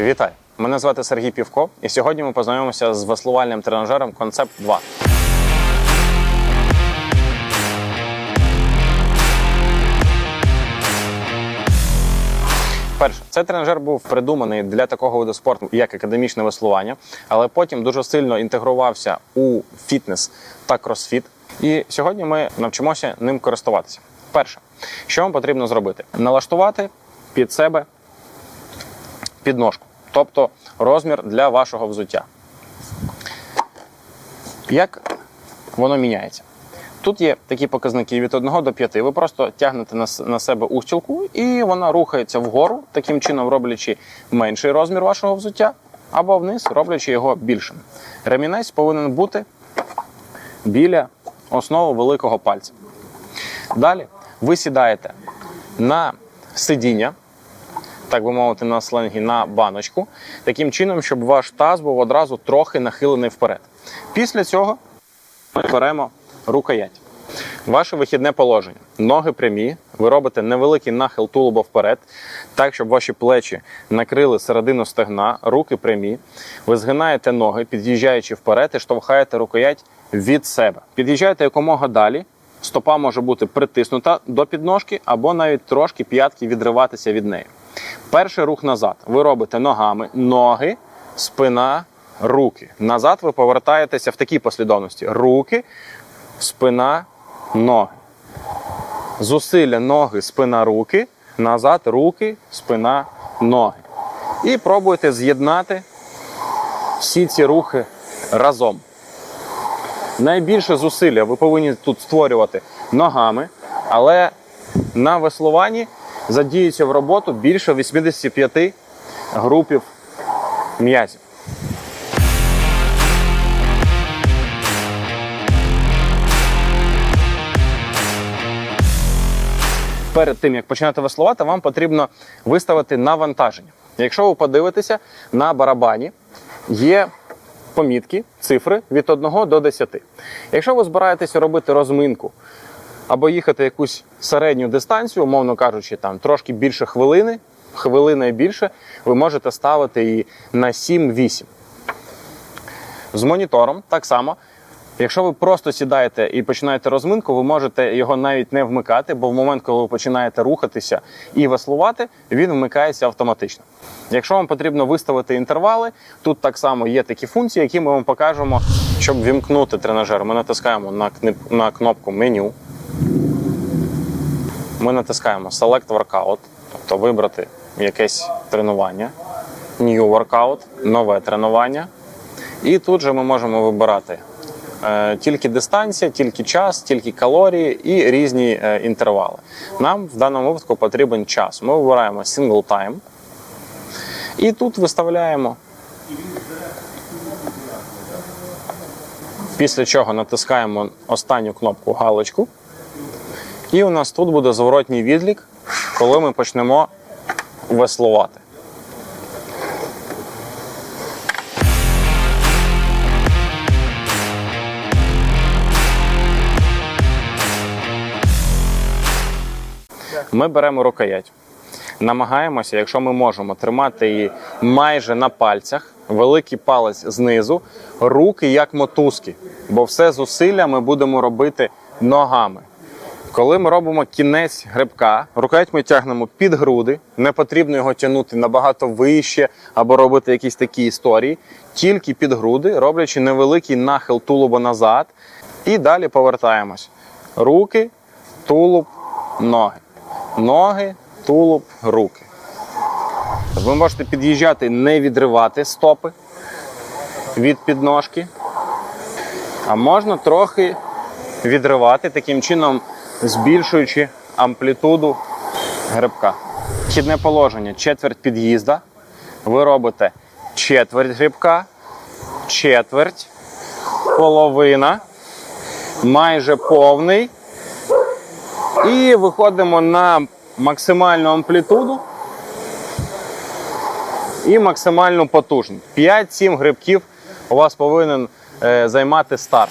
Вітаю! Мене звати Сергій Півко, і сьогодні ми познайомимося з веслувальним тренажером Концепт 2. Перше, цей тренажер був придуманий для такого виду спорту, як академічне веслування, але потім дуже сильно інтегрувався у фітнес та кросфіт. І сьогодні ми навчимося ним користуватися. Перше, що вам потрібно зробити? Налаштувати під себе підножку, тобто розмір для вашого взуття. Як воно міняється? Тут є такі показники від 1 до 5. Ви просто тягнете на, себе устілку, і вона рухається вгору, таким чином роблячи менший розмір вашого взуття, або вниз, роблячи його більшим. Ремінець повинен бути біля основи великого пальця. Далі ви сідаєте на сидіння, так би мовити, на сленгі на баночку, таким чином, щоб ваш таз був одразу трохи нахилений вперед. Після цього ми беремо рукоять. Ваше вихідне положення. Ноги прямі, ви робите невеликий нахил тулуба вперед, так, щоб ваші плечі накрили середину стегна, руки прямі. Ви згинаєте ноги, під'їжджаючи вперед і штовхаєте рукоять від себе. Під'їжджаєте якомога далі. Стопа може бути притиснута до підножки або навіть трошки п'ятки відриватися від неї. Перший рух назад. Ви робите ногами, ноги, спина, руки. Назад ви повертаєтеся в такій послідовності: руки, спина, ноги. Зусилля ноги, спина, руки. Назад, руки, спина, ноги. І пробуйте з'єднати всі ці рухи разом. Найбільше зусилля ви повинні тут створювати ногами, але на веслуванні задіються в роботу більше 85 групів м'язів. Перед тим як починати веслувати, вам потрібно виставити навантаження. Якщо ви подивитеся на барабані, є помітки, цифри від 1 до 10. Якщо ви збираєтеся робити розминку або їхати якусь середню дистанцію, умовно кажучи, там трошки більше хвилини, хвилина і більше, ви можете ставити її на 7-8. З монітором так само. Якщо ви просто сідаєте і починаєте розминку, ви можете його навіть не вмикати, бо в момент, коли ви починаєте рухатися і веслувати, він вмикається автоматично. Якщо вам потрібно виставити інтервали, тут так само є такі функції, які ми вам покажемо, щоб вімкнути тренажер. Ми натискаємо на, кнопку меню. Ми натискаємо Select Workout, тобто вибрати якесь тренування, New Workout, нове тренування. І тут же ми можемо вибирати е, тільки дистанція, тільки час, тільки калорії і різні е, інтервали. Нам в даному випадку потрібен час. Ми вибираємо single time. І тут виставляємо. Після чого натискаємо останню кнопку галочку. І у нас тут буде зворотній відлік, коли ми почнемо веслувати. Ми беремо рукоять, намагаємося, якщо ми можемо, тримати її майже на пальцях, великий палець знизу, руки як мотузки, бо все зусилля ми будемо робити ногами. Коли ми робимо кінець грибка, рукоять ми тягнемо під груди, не потрібно його тягнути набагато вище або робити якісь такі історії, тільки під груди, роблячи невеликий нахил тулуба назад, і далі повертаємось. Руки, тулуб, ноги. Ноги, тулуб, руки. Ви можете під'їжджати, не відривати стопи від підножки, а можна трохи відривати, таким чином збільшуючи амплітуду грибка. Вхідне положення четверть під'їзда. Ви робите четверть грибка, четверть, половина, майже повний. І виходимо на максимальну амплітуду і максимальну потужність. 5-7 грибків у вас повинен е, займати старт.